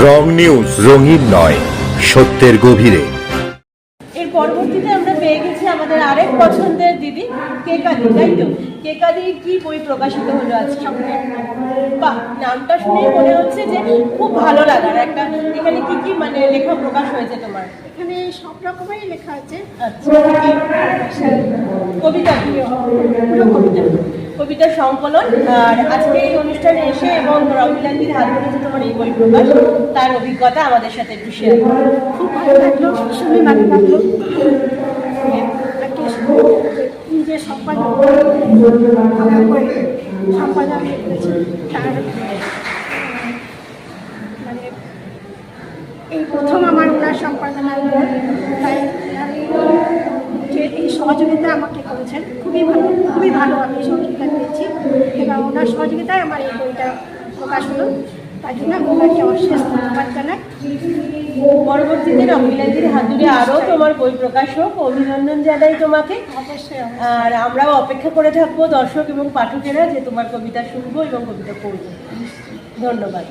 রং news রঙিন নয় সত্যের গভীরে। এর পরবর্তীতে আমরা পেয়ে গেছি আমাদের আরেক পছন্দের দিদি কেকাদি তাই তো? কেকাদি কি বই প্রকাশিত হলো আজকে বাহ নামটা শুনেই মনে হচ্ছে যে খুব ভালো লাগার একটা এখানে কি কি মানে লেখা প্রকাশ হয়েছে তোমার? এখানে সব রকমেরই লেখা আছে। আচ্ছা। কবিতা। কবিতার সংকলন, আর আজকে এই অনুষ্ঠানে এসে এবং রবিলান্দির হাত ধরে যে তোমার এই বই প্রকাশ তার অভিজ্ঞতা আমাদের সাথে একটু শেয়ার করো। খুব ভালো লাগল ভীষণই ভালো লাগল। সম্পাদন সম্পাদন তার মানে এই প্রথম আমার ওনার সম্পাদনার তাই যে এই সহযোগিতা আমাকে করেছেন, খুবই ভালো খুবই ভালো আমি সহযোগিতা পেয়েছি এবং ওনার সহযোগিতায় আমার এই বইটা প্রকাশ হলো। তার জন্য আমি ওনাকে অশেষ ধন্যবাদ জানাই। পরবর্তীতে রবিলান্দির হাত ধরে আরও তোমার বই প্রকাশ হোক। অভিনন্দন জানাই তোমাকে। অবশ্যই। আর আমরাও অপেক্ষা করে থাকব দর্শক এবং পাঠকেরা যে তোমার কবিতা শুনব এবং কবিতা পড়ব। ধন্যবাদ।